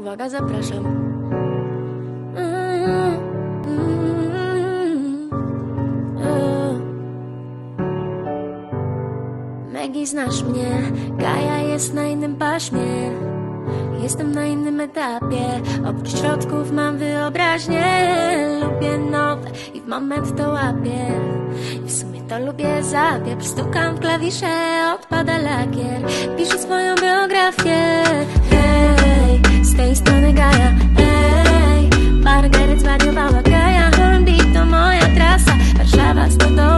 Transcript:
Uwaga, zapraszam. Megi, znasz mnie, Gaja jest na innym paśmie. Jestem na innym etapie, oprócz środków mam wyobraźnię. Lubię nowe i w moment to łapię. I w sumie to lubię zabieg, stukam w klawisze, odpada lakier. Piszę swoją biografię, hasta